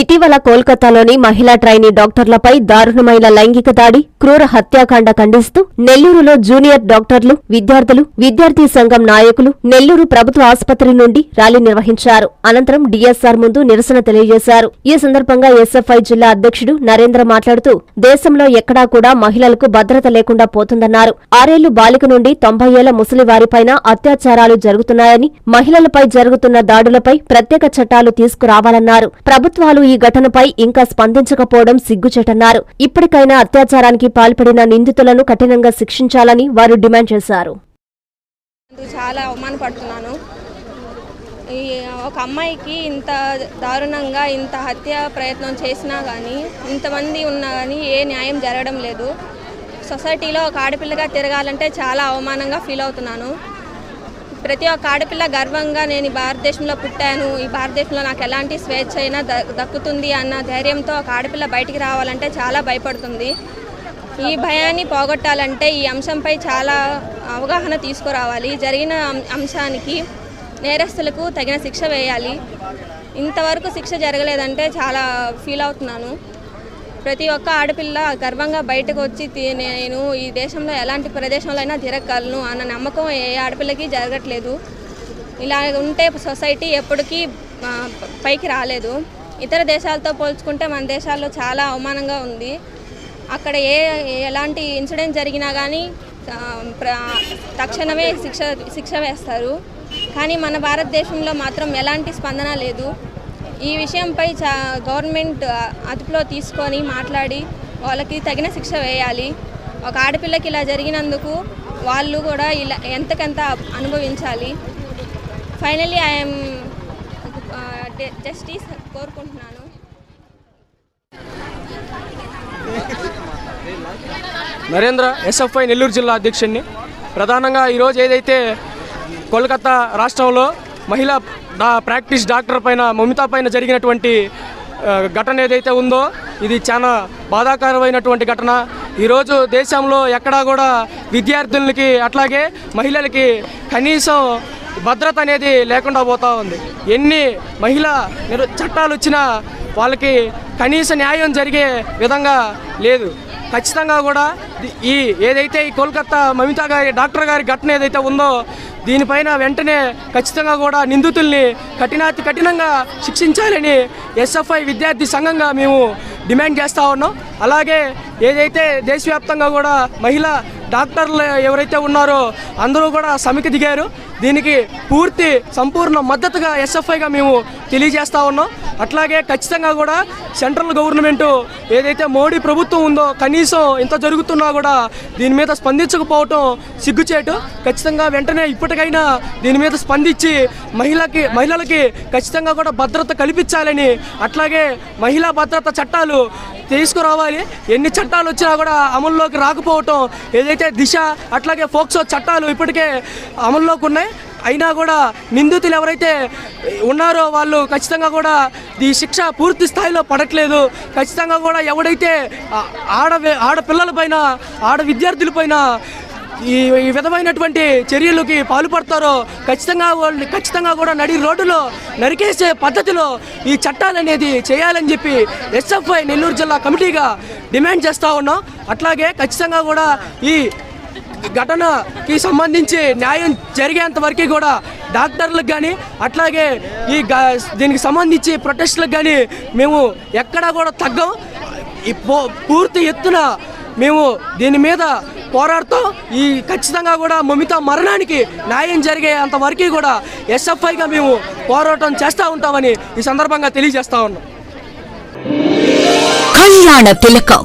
ఇటీవల కోల్కతాలోని మహిళా ట్రైనీ డాక్టర్లపై దారుణమైన లైంగిక దాడి క్రూర హత్యాకాండ ఖండిస్తూ నెల్లూరులో జూనియర్ డాక్టర్లు విద్యార్థులు విద్యార్థి సంఘం నాయకులు నెల్లూరు ప్రభుత్వ ఆసుపత్రి నుండి ర్యాలీ నిర్వహించారు. అనంతరం డీఎస్ఆర్ ముందు నిరసన తెలియజేశారు. ఈ సందర్భంగా ఎస్ఎఫ్ఐ జిల్లా అధ్యక్షుడు నరేంద్ర మాట్లాడుతూ దేశంలో ఎక్కడా కూడా మహిళలకు భద్రత లేకుండా పోతుందన్నారు. ఆరేళ్ళు బాలిక నుండి తొంభై ఏళ్ళ ముసలి వారిపైన అత్యాచారాలు జరుగుతున్నాయని మహిళలపై జరుగుతున్న దాడులపై ప్రత్యేక చట్టాలు తీసుకురావాలన్నారు. ప్రభుత్వాలు ఈ ఘటనపై ఇంకా స్పందించకపోవడం సిగ్గుచేటన్నారు. ఇప్పటికైనా అత్యాచారానికి పాల్పడిన నిందితులను కఠినంగా శిక్షించాలని వారు డిమాండ్ చేశారు. చాలా అవమానపడుతున్నాను. ఈ ఒక అమ్మాయికి ఇంత దారుణంగా ఇంత హత్య ప్రయత్నం చేసినా కానీ ఇంతమంది ఉన్నా కానీ ఏ న్యాయం జరగడం లేదు. సొసైటీలో ఒక ఆడపిల్లగా తిరగాలంటే చాలా అవమానంగా ఫీల్ అవుతున్నాను. ప్రతి ఒక్క ఆడపిల్ల గర్వంగా నేను ఈ భారతదేశంలో పుట్టాను ఈ భారతదేశంలో నాకు ఎలాంటి స్వేచ్ఛ అయినా ద- దక్కుతుంది అన్న ధైర్యంతో ఒక ఆడపిల్ల బయటికి రావాలంటే చాలా భయపడుతుంది. ఈ భయాన్ని పోగొట్టాలంటే ఈ అంశంపై చాలా అవగాహన తీసుకురావాలి. జరిగిన అంశానికి నేరస్తులకు తగిన శిక్ష వేయాలి. ఇంతవరకు శిక్ష జరగలేదంటే చాలా ఫీల్ అవుతున్నాను. ప్రతి ఒక్క ఆడపిల్ల గర్వంగా బయటకు వచ్చి తి- నేను ఈ దేశంలో ఎలాంటి ప్రదేశంలో అయినా తిరగలను అన్న నమ్మకం ఏ ఆడపిల్లకి జరగట్లేదు. ఇలా ఉంటే సొసైటీ ఎప్పటికీ పైకి రాలేదు. ఇతర దేశాలతో పోల్చుకుంటే మన దేశాల్లో చాలా అవమానంగా ఉంది. అక్కడ ఏ ఎలాంటి ఇన్సిడెంట్ జరిగినా కానీ తక్షణమే శిక్ష శిక్ష వేస్తారు. కానీ మన భారతదేశంలో మాత్రం ఎలాంటి స్పందన లేదు. ఈ విషయంపై చా గవర్నమెంట్ అదుపులో తీసుకొని మాట్లాడి వాళ్ళకి తగిన శిక్ష వేయాలి. ఒక ఆడపిల్లకి ఇలా జరిగినందుకు వాళ్ళు కూడా ఇలా ఎంతకంత అనుభవించాలి. ఫైనలీ ఐఎమ్ జస్టిస్ కోరుకుంటున్నాను. నరేంద్ర ఎస్ఎఫ్ఐ నెల్లూరు జిల్లా అధ్యక్షుడిని. ప్రధానంగా ఈరోజు ఏదైతే కోల్కతా రాష్ట్రంలో మహిళా డా ప్రాక్టీస్ డాక్టర్ పైన మమితా పైన జరిగినటువంటి ఘటన ఏదైతే ఉందో ఇది చాలా బాధాకరమైనటువంటి ఘటన. ఈరోజు దేశంలో ఎక్కడా కూడా విద్యార్థులకి అట్లాగే మహిళలకి కనీసం భద్రత అనేది లేకుండా పోతూ ఉంది. ఎన్ని మహిళా చట్టాలు వచ్చినా వాళ్ళకి కనీస న్యాయం జరిగే విధంగా లేదు. ఖచ్చితంగా కూడా ఈ ఏదైతే ఈ కోల్కతా మమితా గారి డాక్టర్ గారి ఘటన ఏదైతే ఉందో దీనిపైన వెంటనే ఖచ్చితంగా కూడా నిందితుల్ని కఠినాతి కఠినంగా శిక్షించాలని ఎస్ఎఫ్ఐ విద్యార్థి సంఘంగా మేము డిమాండ్ చేస్తూ ఉన్నాం. అలాగే ఏదైతే దేశవ్యాప్తంగా కూడా మహిళా డాక్టర్లు ఎవరైతే ఉన్నారో అందరూ కూడా సమికి దిగారు. దీనికి పూర్తి సంపూర్ణ మద్దతుగా ఎస్ఎఫ్ఐగా మేము తెలియజేస్తూ ఉన్నాం. అట్లాగే ఖచ్చితంగా కూడా సెంట్రల్ గవర్నమెంట్ ఏదైతే మోడీ ప్రభుత్వం ఉందో కనీసం ఇంత జరుగుతున్నా కూడా దీని మీద స్పందించకపోవటం సిగ్గుచేటు. ఖచ్చితంగా వెంటనే ఇప్పటికైనా దీని మీద స్పందించి మహిళకి మహిళలకి ఖచ్చితంగా కూడా భద్రత కల్పించాలని అట్లాగే మహిళా భద్రత చట్టాలు తీసుకురావాలి. ఎన్ని చట్టాలు వచ్చినా కూడా అమల్లోకి రాకపోవటం ఏదైతే దిశ అట్లాగే ఫోక్సో చట్టాలు ఇప్పటికే అమల్లోకి ఉన్నాయి. అయినా కూడా నిందితులు ఎవరైతే ఉన్నారో వాళ్ళు ఖచ్చితంగా కూడా ఈ శిక్ష పూర్తి స్థాయిలో పడట్లేదు. ఖచ్చితంగా కూడా ఎవడైతే ఆడ ఆడపిల్లలపైన ఆడ విద్యార్థులపైన ఈ ఈ విధమైనటువంటి చర్యలకి పాల్పడతారో ఖచ్చితంగా వాళ్ళు ఖచ్చితంగా కూడా నడి రోడ్డులో నరికేసే పద్ధతిలో ఈ చట్టాలు అనేది చేయాలని చెప్పి ఎస్ఎఫ్ఐ నెల్లూరు జిల్లా కమిటీగా డిమాండ్ చేస్తూ ఉన్నాం. అట్లాగే ఖచ్చితంగా కూడా ఈ ఘటనకి సంబంధించి న్యాయం జరిగేంత వరకు కూడా డాక్టర్లకు కానీ అట్లాగే ఈ దీనికి సంబంధించి ప్రొటెస్ట్లకు కానీ మేము ఎక్కడా కూడా తగ్గం. ఈ పూర్తి ఎత్తున మేము దీని మీద పోరాడుతూ ఈ ఖచ్చితంగా కూడా మమిత మరణానికి న్యాయం జరిగే అంతవరకు కూడా ఎస్ఎఫ్ఐగా మేము పోరాటం చేస్తూ ఉంటామని ఈ సందర్భంగా తెలియజేస్తా ఉన్నాం. కళ్యాణ తిలకం